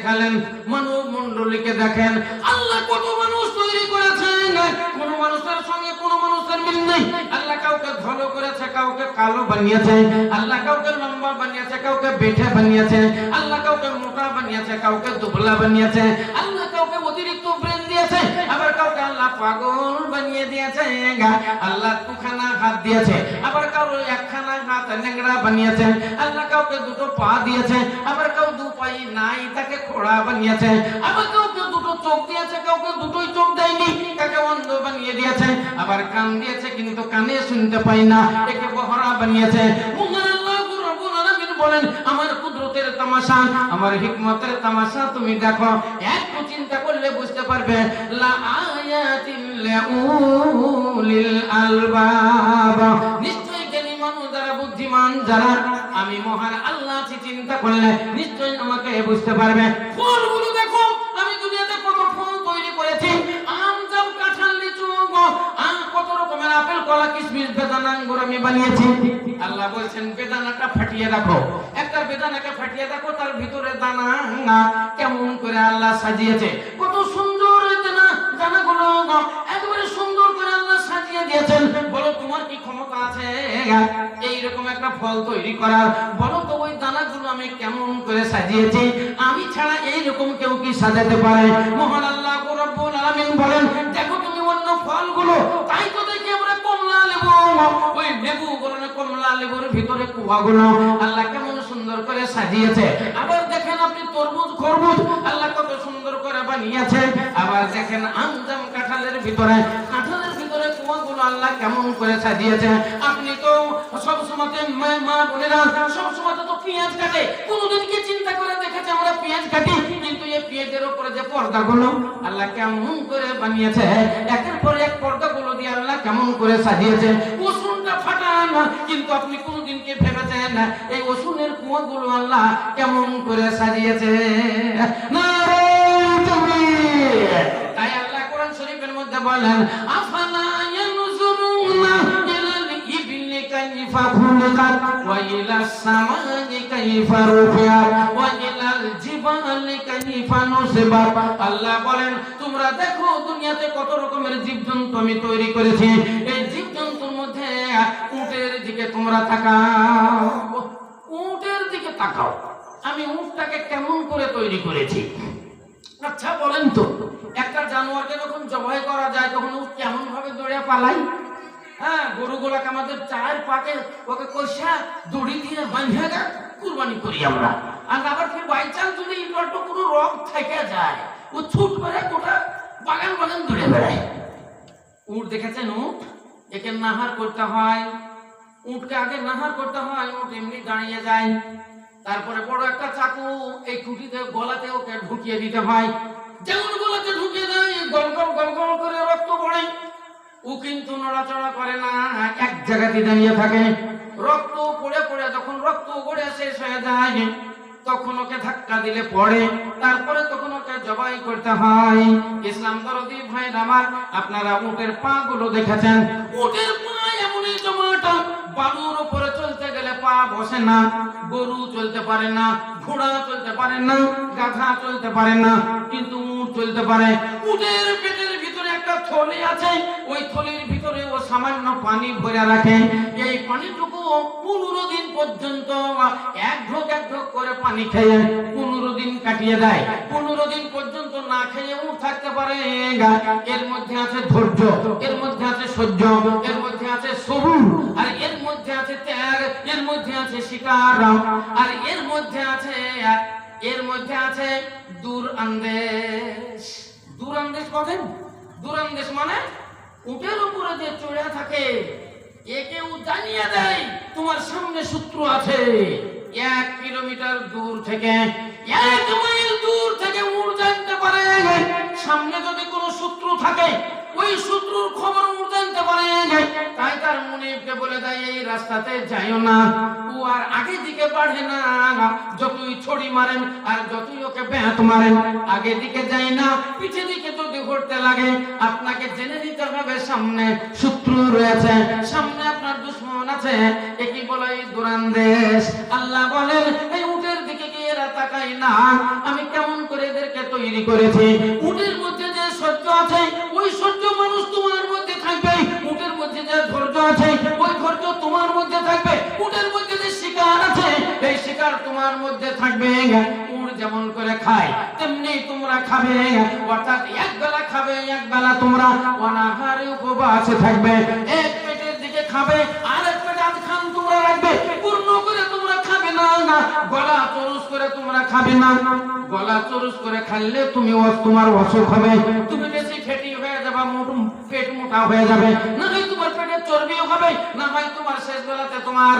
দেখালেন মানব মন্ডলীকে দেখেন। আল্লাহ কত মানুষ তৈরি করেছেন। কোন মানুষের সঙ্গে কোন মানুষের মিল নেই। আল্লাহ কাউকে ধলো করেছে, কাউকে কালো বানিয়েছে। আল্লাহ কাউকে লম্বা বানিয়েছে, কাউকে বেঠে বানিয়েছে। আল্লাহ কাউকে মোটা বানিয়েছে, কাউকে দুবলা বানিয়েছে। আল্লাহ কাউকে অতিরিক্ত আবার কাউকে আল্লাহ পাগল বানিয়ে দিয়েছে আল্লাহ দুখানা হাত দিয়েছে। আবার একখানা হাত ল্যাংড়া বানিয়েছে, আল্লাহ কাউকে দুটো পা দিয়েছে, আবার কাউ দু পাই নাই তাকে খোড়া বানিয়েছে। আবার কাউকে দুটো চোখ দিয়েছে, কাউকে দুটোই চোখ দেয়নি কাকে অন্ধ বানিয়ে দিয়েছে। আবার কান দিয়েছে, কিন্তু কানে শুনতে পাই না, একে বহরা বানিয়েছে। বলেন, আমার কুদরতের তামাশা, আমার হিকমতের তামাশা তুমি দেখো। একটু চিন্তা করলে বুঝতে পারবে যারা বুদ্ধিমান, যারা, আমি মহান আল্লাহ, চিন্তা করলে নিশ্চয়ই আমাকে বুঝতে পারবে। কলা কিশমিশ বানিয়েছি। আল্লাহ বলছেন, বেদানাটা ফাটিয়ে রাখো একটা বেদানাকে ফাটিয়ে রাখো তার ভিতরে দানা কেমন করে আল্লাহ সাজিয়েছে। কত সুন্দর হয়েছে না দানাগুলো সুন্দর করে আল্লাহ সাজিয়ে দিয়েছেন। বলো, তোমার কি ক্ষমতা আছে? এইরকম একটা ফল তৈরি করার। বলো তো, ওই দানাগুলো আমি কেমন করে সাজিয়েছি? আমি ছাড়া এইরকম কেউ কি সাজাতে পারে? মহান আল্লাহ বলেন, দেখো তুমি অন্য ফলগুলো, তাই তো লেবুর ভিতরে কুয়াগুলো আল্লাহ কেমন সুন্দর করে সাজিয়েছে। আবার দেখেন আপনি তরমুজ, খরমুজ, আল্লাহ কত সুন্দর করে বানিয়েছে। আবার দেখেন আমজাম কাঁঠালের ভিতরে কাঁঠালের আল্লাহ কেমন করে সাজিয়েছেন? আপনি তো সব সময় মা বোনেরা সব সময় তো পেঁয়াজ কাটে। কোনোদিন কি চিন্তা করে দেখেছে আমরা পেঁয়াজ কাটি? কিন্তু এই পেঁয়াজের উপরে যে পর্দাগুলো আল্লাহ কেমন করে বানিয়েছে? একের পর এক পর্দাগুলো দিয়ে আল্লাহ কেমন করে সাজিয়েছে? ওষুনটা ফাটান, কিন্তু আপনি কোনোদিন কি ভেবেছেন এই ওষুনের কুয়াগুলো আল্লাহ কেমন করে সাজিয়েছে? তাই আল্লাহ কোরআন শরীফের মধ্যে বলেন, আফালা ওয়া ইলাস সামাই কাইফা রুফিআত ওয়া ইলাল জিবালি কাইফা নুসিবাত আল্লাহ বলেন, তোমরা দেখো দুনিয়াতে কত রকমের জীবজন্তু আমি তৈরি করেছি। এই জীবজন্তুর মধ্যে উটের দিকে তোমরা তাকাও। উটের দিকে তাকাও। আমি উটটাকে কেমন করে তৈরি করেছি? আচ্ছা বলেন তো, একটা জানোয়ারকে যখন জবাই করা যায়, তখন ও কেমন ভাবে দৌড়ে পালাই হ্যাঁ গরুগুলাকে আমাদের চার পাকে ওকে কষা, দড়ি দিয়ে বাঁধিয়ে কুরবানি করি আমরা। আর আবার বাই চান্স যদি কোনো রোগ থেকে যায়, ও ছুট করে গোটা বাগান বাগান দৌড়ে বেড়ায়। উট দেখেছেন একে নাহার করতে হয়। উটকে আগে নাহার করতে হয়, উট এমনি দাঁড়িয়ে যায়। তারপরে বড় একটা চাকু, এই খুঁটিতে, গলাতে ওকে ঢুকিয়ে দিতে হয়। যেমন ও কিন্তু নড়াচড়া করে না, এক জায়গাতে দাঁড়িয়ে থাকে। রক্ত পড়ে পড়ে যখন রক্ত গড়ে শেষ হয়ে যায়, তখন ওকে ধাক্কা দিলে পড়ে, তারপরে তখন ওকে জবাই করতে হয়। ইসলাম দরদি ভাই আমার, আপনারা উটের পা গুলো দেখেছেন? উটের পা এমনই জমাটা, বালুর উপরে চলতে গেলে পা বসে না, গরু চলতে পারে না, ঘোড়া চলতে পারে না, গাধা চলতে পারে না, কিন্তু উট চলতে পারে। উটের পেটের ভিতরে একটা থলি আছে, ওই থলির ভিতরে ও সামান্য পানি ভরে রাখে। এই পানিটুকু পনেরো দিন পর্যন্ত এক ঢোক এক ঢোক করে পানি খেয়ে পনেরো দিন কাটিয়ে দেয়। পনেরো দিন পর্যন্ত না খেয়ে উঠ থাকতে পারে। এর মধ্যে আছে ধৈর্য, এর মধ্যে আছে সহ্য, এর মধ্যে আছে সবুর, আর এর মধ্যে আছে ত্যাগ, এর মধ্যে আছে শিকার, আর এর মধ্যে আছে, এর মধ্যে আছে দূর আন্দেশ দূর আন্দেশ বলেন দূরান্দেশ মানে উটের উপরে যে চড়ে থাকে একেও জানিয়ে দেয় তোমার সামনে শত্রু আছে। এক কিলোমিটার দূর থেকে, এক মাইল দূর থেকে উড় জানতে পারে। সামনে যদি কোনো শত্রু থাকে, ওই শত্রুর খবর উড় জানতে পারে। তাই তার মুনিবকে বলে দেয়, এই রাস্তাতে যাইও না। ও আর আগে দিকে না। যতই ছড়ি মারেন আর যতই ওকে ব্যাত মারেন, আগে দিকে যাই না। পিছে দিকে যদি ঘুরতে লাগে, আপনাকে জেনে নিতে হবে সামনে শত্রু রয়েছে। সামনে আছে? একই বলে এই দুরান্দেশ আল্লাহ বলেন, এই উটের দিকে তাকাই না? আমি কেমন করে এদেরকে তৈরি করেছি? উটের মধ্যে যে সহ্য আছে, ওই সহ্য মানুষ তোমার মধ্যে থাকবে। উটের মধ্যে যে ধৈর্য আছে, ওই ধৈর্য তোমার মধ্যে থাকবে। উটের মধ্যে যে শিকার আছে, এই শিকার তোমার মধ্যে থাকবে। যেমন করে খায়, তেমনি তোমরা খাবে। অর্থাৎ এক বেলা খাবে, এক বেলা তোমরা অনাহারে থাকবে। এক পেটের দিকে খাবে, আর এক পেটে আধ খান তোমরা রাখবে পূর্ণ করে তোমরা খাবে গলা চরুস করে খাইলে তুমি তোমার অসুখ হবে। তুমি বেশি ফেটি হয়ে যাবে পেট মোটা হয়ে যাবে। না হয় তোমার পেটে চর্বিও হবে, না হয় তোমার শেষ বেলাতে তোমার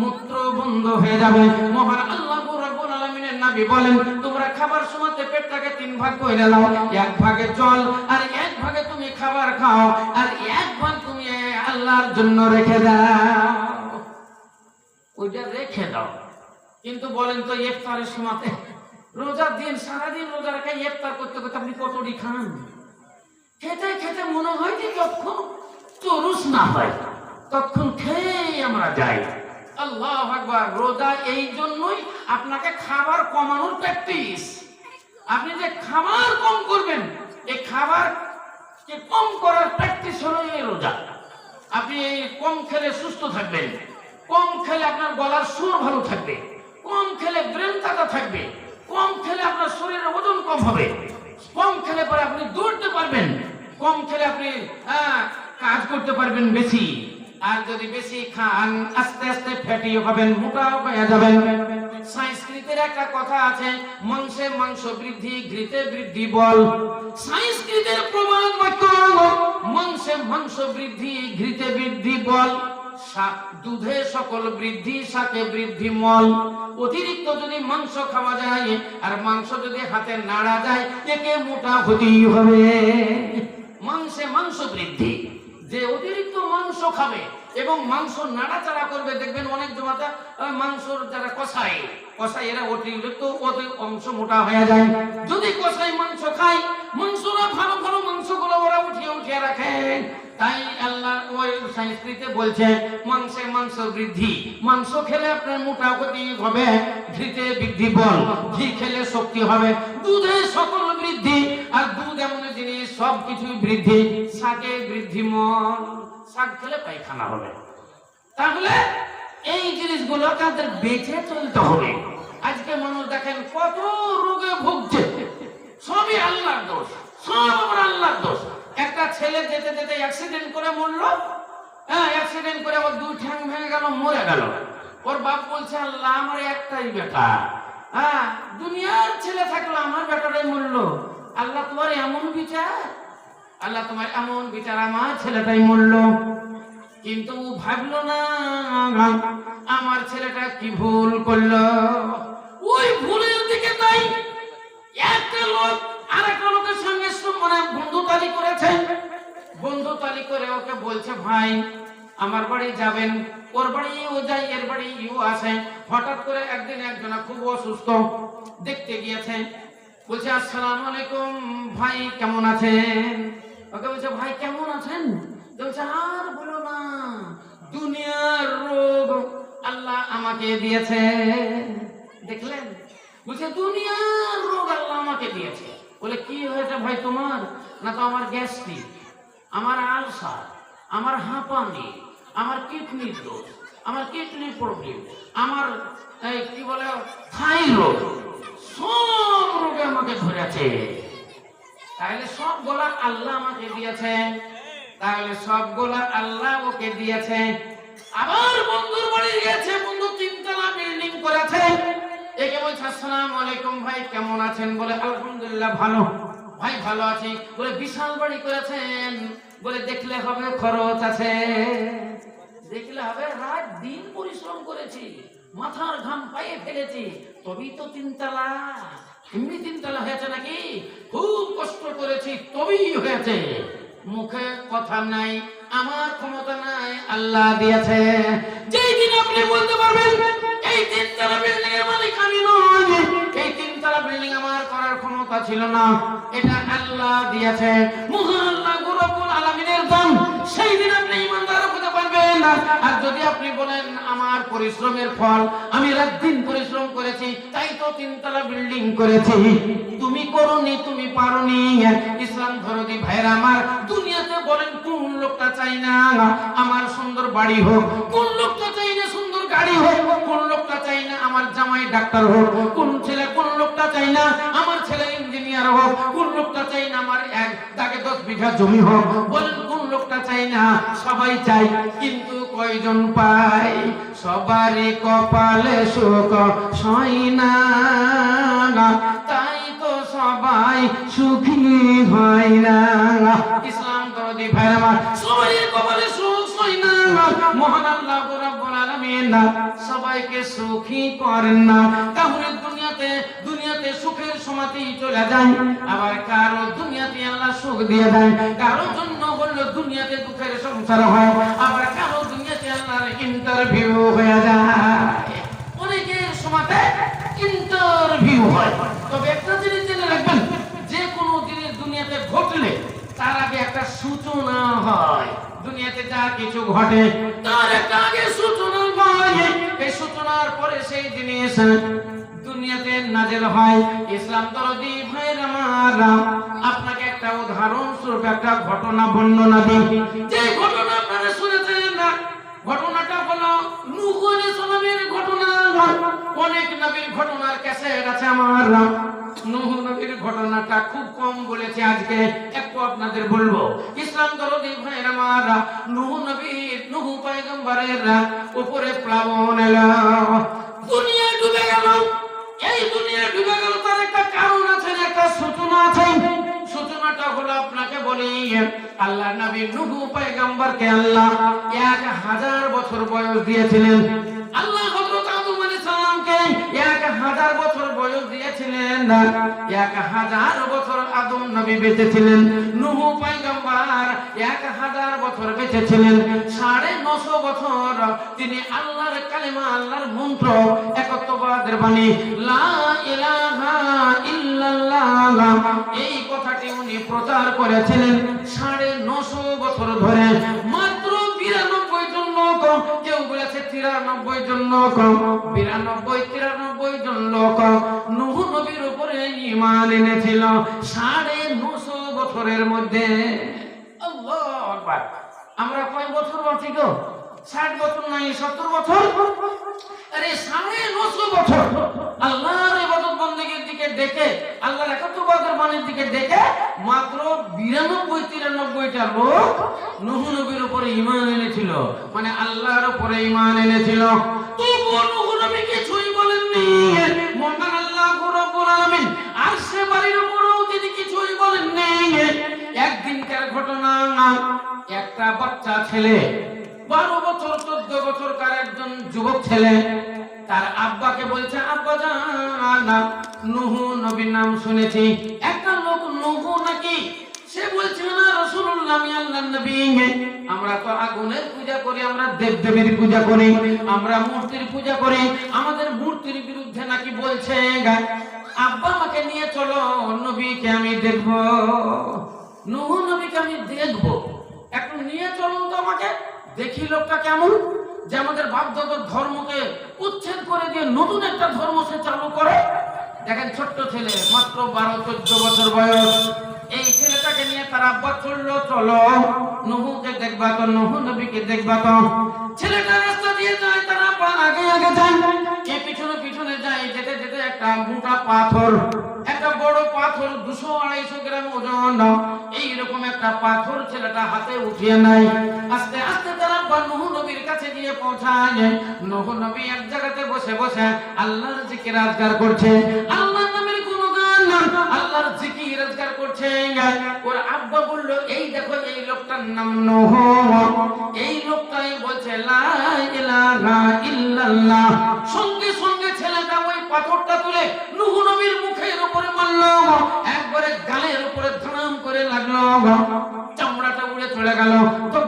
মূত্র বন্ধ হয়ে যাবে। মহান আল্লাহ বলেন, তোমরা খাবার সময়তে পেটটাকে তিন ভাগ করে নাও, এক ভাগে জল আর এক ভাগে তুমি খাবার খাও, আর এক ভাগ তুমি আল্লাহর জন্য রেখে দাও। ওইটা রেখে দাও। কিন্তু বলেন তো ইফতারের সময়তে রোজার দিন, সারাদিন রোজা রেখে ইফতার করতে করতে আপনি কতটি খান? খেতে খেতে মনে হয় যে যখন চরুস না হয়, তখন খেয়ে আমরা যাই। আল্লাহ আকবার, রোজা এই জন্যই আপনাকে খাবার কমানোর প্র্যাকটিস আপনি যে খাবার কম করবেন এই খাবার কম করার প্র্যাকটিস হলো এই রোজা। আপনি এই কম খেলে সুস্থ থাকবেন। কম খেলে আপনার গলার সুর ভালো থাকবে, কম খেলে ব্রেন তাজা থাকবে, কম খেলে আপনার শরীরের ওজন কম হবে, কম খেলে পরে আপনি দৌড়তে পারবেন, কম খেলে আপনি কাজ করতে পারবেন বেশি, আর যদি বেশি খান, আস্তে আস্তে ফ্যাটি হবেন মোটা হয়ে যাবেন। সংস্কৃতের একটা কথা আছে, মাংসে মাংস বৃদ্ধি, ঘৃতে বৃদ্ধি বল। সংস্কৃতের প্রবাদ বাক্য মাংসে মাংস বৃদ্ধি, ঘৃতে বৃদ্ধি বল। দুধে সকল বৃদ্ধি, শাকে বৃদ্ধি মল। অতিরিক্ত যদি মাংস খাওয়া যায়, আর মাংস যদি হাতে নাড়া যায়, একে মোটা হতেই হবে। মাংসে মাংস বৃদ্ধি। যে অতিরিক্ত মাংস খাবে এবং মাংস নাড়াচাড়া করবে, দেখবেন অনেক জমাতা মাংসর যারা কষাই কষাই এরা অতিরিক্ত অতি অংশ মোটা হয়ে যায়। যদি কষাই মাংস খায়, মাংসরা ভালো ভালো মাংসগুলো ওরা উঠিয়ে উঠিয়ে রাখে। তাই আল্লাহ সংস্কৃতে বলছে, মাংসে মাংস বৃদ্ধি, মাংস খেলে আপনার মোটা ক্ষতি হবে, ঘিতে বৃদ্ধি বল, ঘি খেলে শক্তি হবে, দুধে সকল বৃদ্ধি, আর দুধ এমন জিনিস সব কিছুই বৃদ্ধি, শাকে বৃদ্ধি মল শাক খেলে পায়খানা হবে। তাহলে এই জিনিসগুলো তাদের বেঁচে চলতে হবে। আজকে মানুষ দেখেন কত রোগে ভুগছে। সবই আল্লাহর দোষ, সব আল্লাহর দোষ। একটা ছেলে যেতে যেতে অ্যাক্সিডেন্ট করে মরলো হ্যাঁ অ্যাক্সিডেন্ট করে দুই ঠ্যাং ভেঙে গেল, মরে গেল। ওর বাপ বলছে, আল্লাহ, আমার একটাই বেটা হ্যাঁ দুনিয়ার ছেলে থাকল আমার বেটাটাই আল্লাহ তোমার এমন বিচার? আল্লাহ তোমার এমন বিচার আমার ছেলেটাই মরলো কিন্তু ও ভাবলো না, আমার ছেলেটা কি ভুল করল? ওই ভুলের দিকে তাই একটা লোক আর একটা লোকের সঙ্গে মানে বন্ধুতালি করেছে। বন্ধুতালি করে ওকে বলছে, ভাই, আমার বাড়ি যাবেন। ওর বাড়ি ও যাই, এর বাড়ি ইউ আসে হঠাৎ করে একদিন একজনা খুব অসুস্থ দেখতে গিয়েছে। বলছে, আসসালামু আলাইকুম, ভাই কেমন আছেন? ওকে বলছে, ভাই, কেমন আছেন? বলছে, আর বলো না, দুনিয়ার রোগ আল্লাহ আমাকে দিয়েছে। দেখলেন? বলছে, দুনিয়ার রোগ আল্লাহ আমাকে দিয়েছে। বলে, কি হয়েছে ভাই তোমার? না তো আমার গ্যাস্ট্রিক। আমার আলসার, আমার হাঁপানি, আমার কিডনির দোষ আমার কিডনি প্রবলেম, আমার কি বলে, থাইরয়েড সব রোগে আমাকে ধরেছে। তাহলে সব গোলার আল্লাহ আমাকে দিয়েছে তাহলে সব গোলার আল্লাহ ওকে দিয়েছে আবার বন্ধুর বাড়ি গেছে বন্ধু তিনতলা বিল্ডিং করেছে। একে বলছে, আসসালামু আলাইকুম ভাই, কেমন আছেন? বলে, আলহামদুলিল্লাহ, ভালো। ভাই, ভালো আছি। বলে, বিশাল বাড়ি করেছেন। বলে, দেখলে হবে খরচ আছে। দেখলে হবে রাত দিন পরিশ্রম করেছি। মাথার ঘাম পায়ে ফেলেছি। তবেই তো তিনতলা। এমনি তিনতলা হয়েছে নাকি? খুব কষ্ট করেছি, তবেই হয়েছে। মুখে কথা নাই, আমার ক্ষমতা নাই, আল্লাহ দিয়েছে। যেই দিন আপনি বলতে পারবেন, এই তিনতলা বিল্ডিং ক্ষমতা ছিল না, এটা আল্লাহ দিয়েছে। আর যদি আপনি বলেন, আমার পরিশ্রমের ফল, আমি পরিশ্রম করেছি, তাই তো তিনতলা বিল্ডিং করেছি। তুমি তুমি ইসলাম ভাইরা আমার, দুনিয়াতে বলেন, কোন লোকটা চাই না? আমার সুন্দর বাড়ি হোক, কোন লোকটা চাই না সুন্দর গাড়ি হোক, কোন লোকটা চাই না আমার জামাই ডাক্তার হোক, কোন ছেলে, কোন লোকটা চাই না আমার ছেলে সবাই সবারই কপালে সুখ সই না তাই তো সবাই সুখী হয় না। ইসলাম দরদি ভাইরা আমার, সবারই কপালে সুখ সই না মহান আল্লাহ আলামিন সবাইকে সুখী করেন না। তাহলে দুনিয়াতে দুনিয়াতে সুখের সমাধি চলে যায়। আবার কারও দুনিয়াতে আল্লাহ সুখ দিয়ে দেয়। কারও জন্য হলো দুনিয়াতে দুঃখের সংসার হয়। আবার কারও দুনিয়াতে আল্লাহর ইন্টারভিউ হয়ে যায়। অনেকের সমাজে ইন্টারভিউ হয়। তবে একটা জিনিস জেনে রাখবেন, যে কোনো জিনিস দুনিয়াতে ঘটলে তার আগে একটা সূচনা হয়। দুনিয়াতে যা কিছু ঘটে, তার একটা আগে সূচনা হয়। এই সূচনার পরে সেই জিনিস দুনিয়াতে নাজেল হয়। ইসলাম দরদি, ভাইয়ের আমার আপনাকে একটা উদাহরণ স্বরূপ, একটা ঘটনা বর্ণনা দিই। যে ঘটনা আপনারা শুনেছেন না, ঘটনাটা হলো নূহ আলাইহিস সালামের ঘটনা। অনেক নবীর ঘটনার ক্যাসেট আছে আমার। নবীর ঘটনাটা খুব কম বলেছে আজকে, একটু আপনাদের বলব। ইসলাম দরদি ভাইয়ের নূহ নবীর পয়গম্বরের উপরে প্লাবন দুনিয়া ডুবে গেল। এই দুনিয়া ডুবে গেল তার একটা কারণ আছে, একটা সূচনা আছে। সূচনাটা হলো আপনাকে বলি আল্লাহ নবী পয়গম্বরকে আল্লাহ এক হাজার বছর বয়স দিয়েছিলেন। আল্লাহ তিনি আল্লাহর কালেমা, আল্লাহর মন্ত্র একত্ববাদের বাণী এই কথাটি উনি প্রচার করেছিলেন সাড়ে নশো বছর ধরে, মাত্র বিরানব্বই জন বলেছে তিরানব্বই জন লোক, বিরানব্বই, তিরানব্বই জন লোক। নুহ নবীর উপরে ইমান এনেছিল সাড়ে নশো বছরের মধ্যে। আমরা কয় বছর বাঁচি গো? ষাট বছর নাই, সত্তর বছর? আরে, সাড়ে নশো বছর। আল্লাহর ইবাদত বন্দেগীর দিকে দেখে, আল্লাহর একাত্মবাদের বাণীর দিকে দেখে মাত্র বিরানব্বই, তিরানব্বইটা লোক নুহ নবীর উপরে ইমান এনেছিল। মানে আল্লাহর উপরে ইমান এনেছিল। তবুও নুহ নবী কিছুই বলেননি। মহান আল্লাহ রব্বুল আলামিন আর সে বাড়ির উপরেও তিনি কিছুই বলেননি। একদিনকার ঘটনা, একটা বাচ্চা ছেলে বারো বছর, চোদ্দ বছর কার একজন যুবক ছেলে, তার আব্বাকে বলছে, আব্বা জান, নুহু নবীর নাম শুনেছি। একটা লোক নুহু নাকি? সে বলছে, না, রাসূলুল্লাহ আল্লাহর নবী। আমরা তো আগুনের পূজা করি, আমরা দেবদেবীর পূজা করি, আমরা মূর্তির পূজা করি। আমাদের মূর্তির বিরুদ্ধে নাকি বলছে আব্বা আমাকে নিয়ে চলো, নবীকে আমি দেখব। নুহু নবীকে আমি দেখব। একটু নিয়ে চলুন তো আমাকে। দেখি লোকটা কেমন? যে আমাদের বাপদাদার ধর্মকে উচ্ছেদ করে দিয়ে নতুন একটা ধর্ম সে চালু করে। দেখেন ছোট্ট ছেলে, মাত্র বারো, চোদ্দ বছর বয়স। এই ছেলেটাকে নিয়ে তার আব্বা চলল, চলো। নুহুকে দেখবা তো নুহু নবীকে দেখবা তো। ছেলেটা রাস্তা দিয়ে যায়, তার আগে আগে যায়। এ পিছনে পিছনে যায়, যেতে যেতে একটা মোটা পাথর একটা বড় পাথর দুশো আড়াইশো গ্রাম ওজন। এইরকম একটা পাথর ছেলেটা হাতে উঠিয়ে নাই আস্তে আস্তে তারা নবীর কাছে গিয়ে পৌঁছায়। নবী এক জায়গাতে বসে বসে আল্লাহর জিকির আজগার করছে। গুণগান, আল্লাহর করছে। ওর আব্বা বলল, এই দেখো, এই লোকটার নাম নূহ। এই লোকটাই বলছে, লা ইলাহা ইল্লাল্লাহ। সঙ্গে সঙ্গে পাথরটা তুলে নুহু নবীর মুখের উপরে মারল। একবারে গালের উপরে ধরাম করে লাগল। চামড়াটা উড়ে চলে গেল। তোর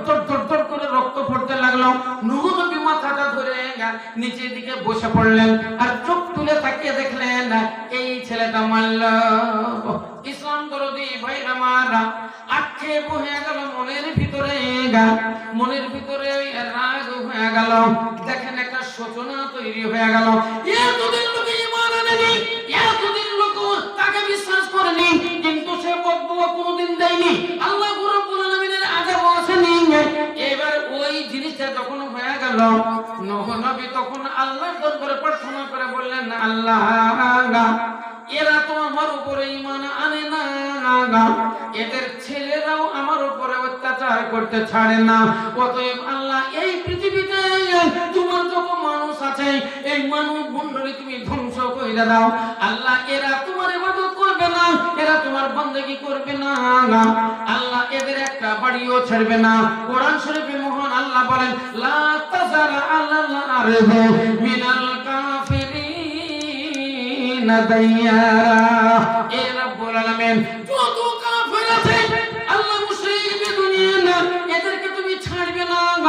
তোর করে রক্ত পড়তে লাগল। নুহু নবী মাথাটা ধরে নিচের দিকে বসে পড়লেন অতএব আল্লাহ, এই পৃথিবীতে তোমার যত মানুষ আছে, এই মানুষ মন্ডলী তুমি ধ্বংস করে দাও। আল্লাহ, এরা তোমার ইবাদত করবে না, এরা তোমার বন্দেগী করবে না আল্লাহ, এদের একটা বাড়িও ছাড়বে না। কোরআন শরীফে মহান আল্লাহ বলেন, লা তাজারা আল্লাহ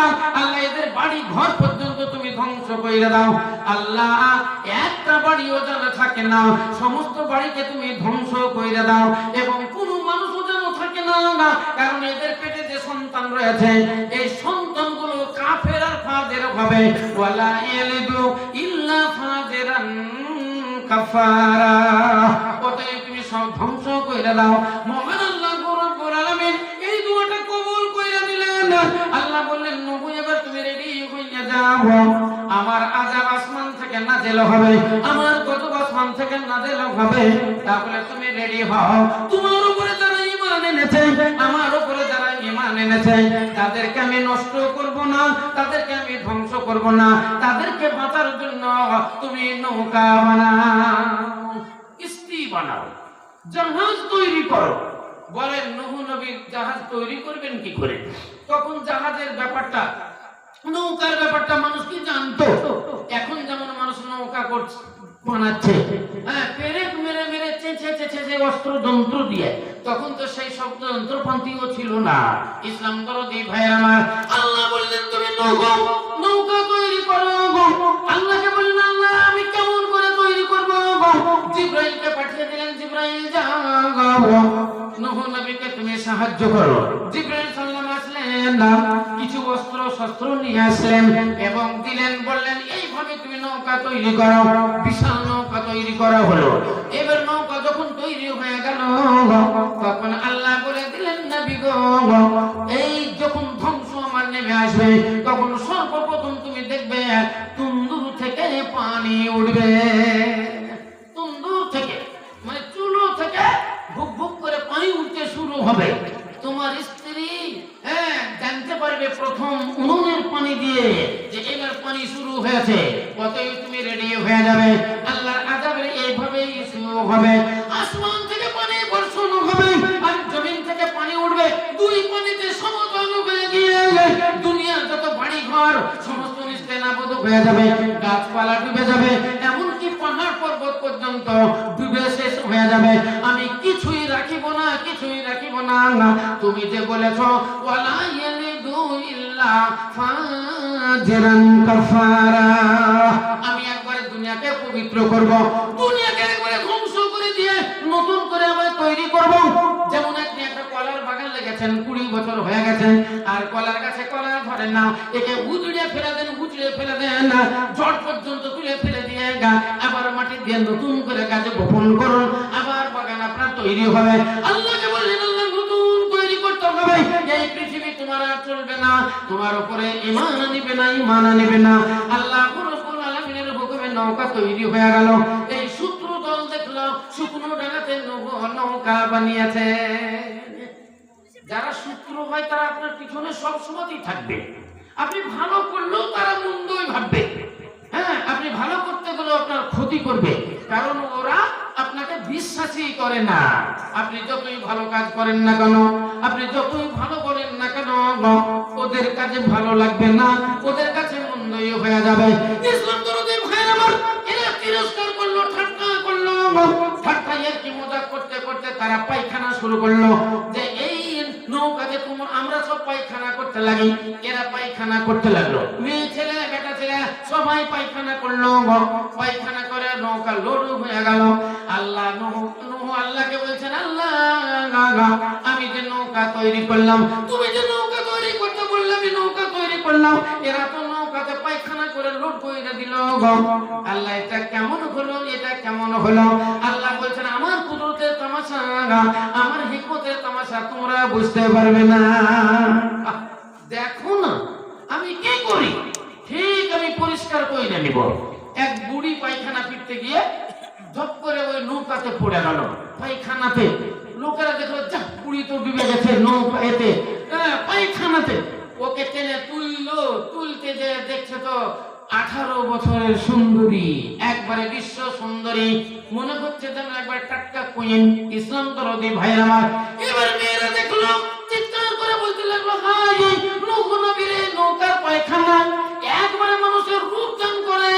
না, আল্লাহ এদের বাড়ি ঘর পর্যন্ত তুমি ধ্বংস করে দাও। আল্লাহ, একটা বাড়িও যেন থাকে না, সমস্ত বাড়িকে তুমি ধ্বংস করে দাও এবং কোনো মানুষও যেন থাকে না কারণ এদের পেটে যে সন্তান রয়েছে, এই সন্তানগুলো কাফের আর ফাজের হবে। ইল্লা ফাজেরান কাফারা অতএব তুমি সব ধ্বংস কইরা দাও। হইয়া আমার আযাব আসমান থেকে নাযিল হবে, আমার গজব আসমান থেকে নাযিল হবে। তাহলে তুমি রেডি হও। তোমার উপরে যারা ঈমান এনেছে, আমার উপরে যারা ঈমান এনেছে, তাদেরকে আমি নষ্ট করব না, তাদেরকে আমি ধ্বংস করব না, তাদেরকে বাঁচার জন্য তুমি নৌকা বানাও কিস্তি বানাও, জাহাজ তৈরি করো। বলেন নবু নবীর জাহাজ তৈরি করবেন কি করে? তখন জাহাজের ব্যাপারটা নৌকার ব্যাপারটা মানুষ কি জানতো এখন যেমন মানুষ নৌকা করছে হ্যাঁ মেরে মেরে নৌকা তৈরি করো। আল্লাহকে বললেন, আল্লাহ, আমি কেমন করে তৈরি করব? জিব্রাইলকে পাঠিয়ে দিলেন, জিব্রাইল। নবীকে তুমি সাহায্য করো জিব্রাইল সাল্লাম আসলেন কিছু অস্ত্র শস্ত্র নিয়ে আসলেন এবং দিলেন, বললেন, এইভাবে তুমি নৌকা তৈরি করো, বিশাল নৌকা তৈরি করা হলো। এবার নৌকা যখন তৈরি হয়ে গেল, তখন আল্লাহ বলে দিলেন, নবী গো, এই যখন ধ্বংস আমার নেমে আসবে, তখন সর্বপ্রথম তুমি দেখবে, তুন্দুর থেকে পানি উঠবে। তুন্দুর থেকে মানে চুলো থেকে ভুক ভুক করে পানি উঠতে শুরু হবে। কলার গাছে কলা ধরে না। একে উজড়ে ফেলে দেন, উজড়ে ফেলে দেন জট পর্যন্ত তুলে ফেলে দিয়ে গা। আবার মাটি দিয়ে নতুন করে গাছে বপন করুন। আবার বাগান আপনার তৈরি হবে। আল্লাহকে বললেন, আল্লাহ, নতুন তৈরি করতে হবে। এই পৃথিবী তোমার আর চলবে না। তোমার উপরে ইমান আনিবে না ইমান আনিবে না। আল্লাহ রব্বুল আলামিনের হুকুমে নৌকা তৈরি হয়ে গেল। এই সূত্র দল দেখল শুকনো ডাঙাতে নৌকা বানিয়েছে। যারা সূত্র হয়, তারা আপনার পিছনে সব থাকবে। আপনি ভালো করলেও তারা মন্দই ভাববে। হ্যাঁ আপনি ভালো করতে গেলেও আপনার ক্ষতি করবে। কারণ ওরা আপনাকে বিশ্বাসই করে না। আপনি যতই ভালো কাজ করেন না কেন, আপনি যতই ভালো বলেন না কেন, ওদের কাছে ভালো লাগবে না, ওদের কাছে মন্দই হয়ে যাবে। তিরস্কার করল, ঠাট্টা করল ঠাট্টা কি মজাক করতে করতে তারা পায়খানা শুরু করল। পায়খানা করতে লাগি, এরা পায়খানা করতে লাগল। মেয়ে ছেলে, বেটা ছেলে, সবাই পায়খানা করল পায়খানা করে নৌকা লড়ু হয়ে গেল। আল্লাহ নূহ আল্লাহকে বলছেন, আল্লাহ আমি যে নৌকা তৈরি করলাম, তুমি যে নৌকা তৈরি করতে বললে, আমি নৌকা তৈরি করলাম। এরা তো করে দিল আল্লাহ এটা কেমন হলো? এটা কেমন হলো? আল্লাহ বলছেন আমার কুদরতের তামাশা আমার হিকমতের তামাশা তোমরা বুঝতে পারবে না। দেখো না আমি কি করি? ঠিক আমি পরিষ্কার করে নিব। এক বুড়ি পায়খানা ফিরতে গিয়ে ধপ করে ওই নৌকাতে পড়ে গেল পায়খানাতে। লোকেরা দেখল যা বুড়ি তো ডুবে গেছে নৌকা এতে। হ্যাঁ, পায়খানাতে। ওকে টেনে তুললো তুলতে যে দেখছে তো আঠারো বছরের সুন্দরী, একবারে বিশ্ব সুন্দরী। মনে হচ্ছে যেন একবার টাটকা কুইন, ইসলাম দরদি ভাইয়ের আমার। এবার মেয়েরা দেখল, চিৎকার করে বলতে লাগল, হাই নৌক নবীরে নৌকার পায়খানা। একবারে মানুষের রূপ করে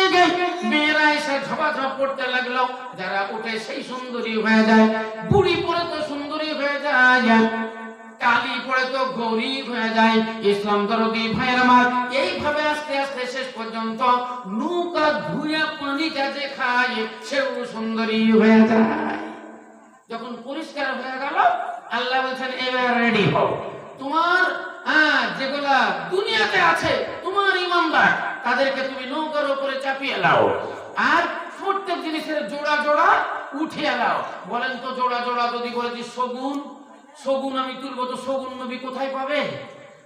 মেয়েরা এসে ঝপাঝপ করতে লাগল, যারা উঠে সেই সুন্দরী হয়ে যায়, বুড়ি পরে তো সুন্দরী হয়ে যায়। কালি পড়ে তো গৌরী হয়ে যায়। ইসলাম দরদি ভাইয়ের আমার। এইভাবে আস্তে আস্তে শেষ পর্যন্ত নৌকা ধুয়ে খায় সেও সুন্দরী হয়ে যায়। যখন পরিষ্কার হয়ে গেল, আল্লাহ বলছেন, এবার রেডি হও। তোমার যেগুলা দুনিয়াতে আছে, তোমার ইমানদার, তাদেরকে তুমি নৌকার উপরে চাপিয়ে লাও আর প্রত্যেক জিনিসের জোড়া জোড়া উঠিয়ে লাও বলেন তো, জোড়া জোড়া যদি বলেছি সগুন সগুন আমি তুলবো তো শগুন নবী কোথায় পাবে?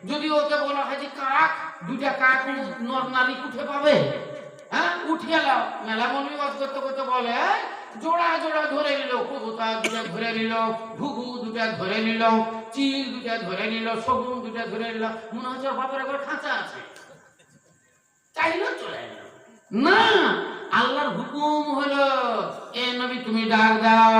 যদি ওকে বলা হয় যে কাক, দুইটা কাক নর নারী উঠে পাবে। হ্যাঁ উঠিয়ে লাও মেলা মনে বাস করতে করতে বলে জোড়া জোড়া ধরে নিল কবুতা দুটা ধরে নিল, ঘুঘু দুটা ধরে নিল, চিল দুটা ধরে নিল, শগুন দুটা ধরে নিল। মনে হচ্ছে বাপের ঘর খাঁচা আছে। চাইলো চলে না, আল্লাহর হুকুম হলো, এ নবী, তুমি ডাক দাও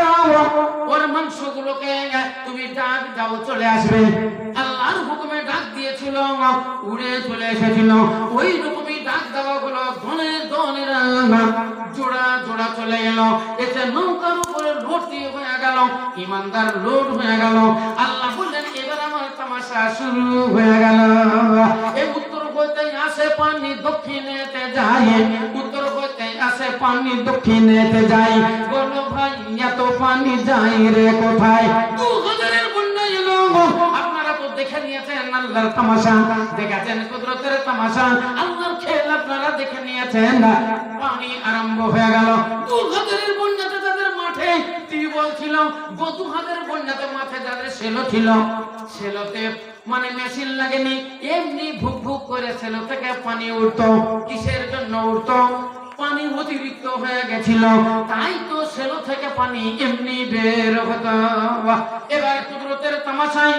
দাও ওর মাংসগুলোকে তুমি ডাক দাও, চলে আসবে। আল্লাহর হুকুমে ডাক দিয়েছিল, উড়ে চলে এসেছিল। ওই রকমই ডাক দেওয়া হলো ধনে ধনের জোড়া জোড়া চলে গেল এতে নৌকার উপরে ভর্তি হয়ে গেল, ইমানদার লোড হয়ে গেল। আল্লাহ বললেন, এবার আমার তামাশা শুরু হয়ে গেল। এই উত্তর হইতে আসে পানি, দক্ষিণেতে যায়। উত্তর হইতে আসে পানি, দক্ষিণেতে যায়। বলো ভাই এত পানি যায় রে কোথায়? দু বন্যা এলো আপনারা তো দেখে নিয়েছেন আল্লাহর তামাশা। দেখেছেন কুদরতের তামাশা। আল্লাহর খেল আপনারা দেখে নিয়েছেন। পানি আরম্ভ হয়ে গেল। দু বন্যাতে তাদের মাঠে টিউবওয়েল ছিল হাজারের বন্যাতে মাঠে যাদের সেলো ছিল সেলোতে মানে মেশিন লাগেনি। এমনি ভুক ভুক করে সেলো থেকে পানি উঠতো, কিসের জন্য উঠতো? পানি অতিরিক্ত হয়ে গেছিল। তাই তো সেলো থেকে পানি এমনি বের হতো। এবার কুদরতের তামাশায়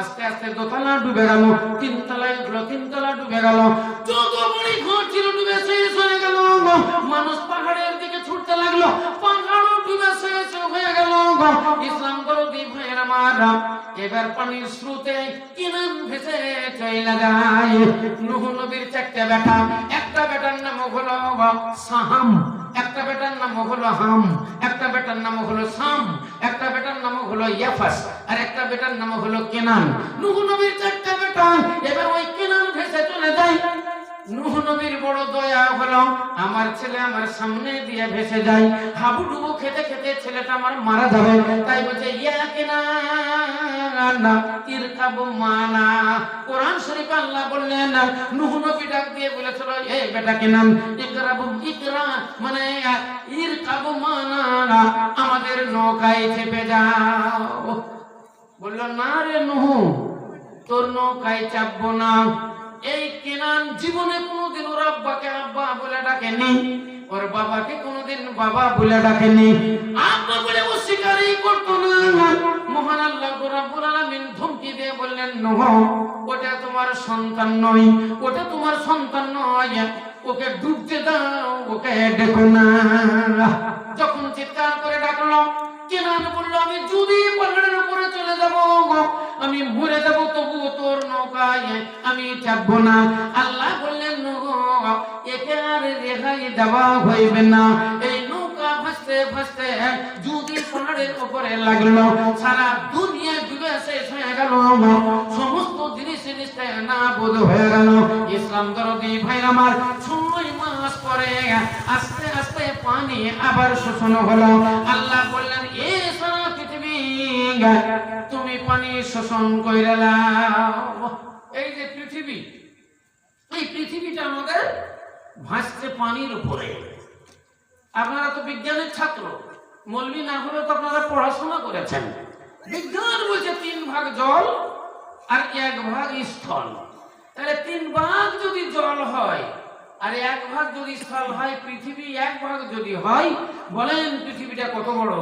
আস্তে আস্তে দোতলা ডুবে উঠল ডুবে গেল। যত ডুবে মানুষ পাহাড়ের দিকে ছুটতে লাগল, পাহাড়ও ডুবে শেষ হয়ে গেল। ইসলাম ভাইয়ের আমার এবার পানির স্রোতে কিনান ভেসে চলে যায়। নূহ নবীর চারটা বেটা। একটা বেটার নাম হলো সাহাম, একটা বেটার নাম হলো হাম, একটা বেটার নাম হলো সাম, একটা বেটার নাম হলো ইয়াফাস, আর একটা বেটার নাম হলো কেনান। নূহ নবীর চারটা বেটা। এবার ওই কেনান ভেসে চলে যায়। নূহ নবীর বড় দয়া হলো, আমার ছেলে আমার সামনে দিয়ে ভেসে যায়। হাবুডুবু খেতে খেতে ছেলেটা আমার মারা যাবে। তাই বলছে, ইয়া কেনান ইরকাবু মানা। কোরআন শরীফ আল্লাহ বললেন নবী ডাক দিয়ে বলেছিল, এ বেটা কেনান ইকরাবু, ইকরা মানে মানা। আমাদের নৌকায় চেপে যাও। বলল, না রে নুহ, তোর নৌকায় চাপবো না। এই কেনান জীবনে কোনোদিন ওর আব্বাকে আব্বা বলে ডাকেনি, ওর বাবাকে কোনোদিন বাবা বলে ডাকেনি। আব্বা বলে অস্বীকারই করতো না। মহান আল্লাহ রাব্বুল আলামিন ধমকি দিয়ে বললেন, নহ, ওটা তোমার সন্তান নয়, ওটা তোমার সন্তান নয়, ওকে ডুবতে দাও, ওকে ডেকো না। যখন চিৎকার করে ডাকলো কেনান বলল, আমি যদি পাহাড়ের উপরে চলে যাব আমি মরে যাব তবু তোর নৌকায় আমি চাপবো না। আল্লাহ বললেন একে আর রেহাই দেওয়া হইবে না। এই নৌকা ভাসতে ভাসতে যদি পাহাড়ের উপরে লাগল, সারা দুনিয়া সমস্ত জিনিস জিনিসটা হয়ে গেল। ইসলাম দরদি ভাই আমার, ছয় মাস পরে আস্তে আস্তে পানি আবার শোষণ হলো। আল্লাহ বললেন, এ সারা পৃথিবী, তুমি পানি শোষণ কইরা এই যে পৃথিবী, এই পৃথিবীটা আমাদের ভাসছে পানির উপরে। আপনারা তো বিজ্ঞানের ছাত্র, মৌলবি না হলে তো আপনারা পড়াশোনা করেছেন। বিজ্ঞান বলছে তিন ভাগ জল আর এক ভাগ স্থল। তাহলে তিন ভাগ যদি জল হয়, আর এক ভাগ যদি স্থল হয়, পৃথিবী এক ভাগ যদি হয়, বলেন পৃথিবীটা কত বড়?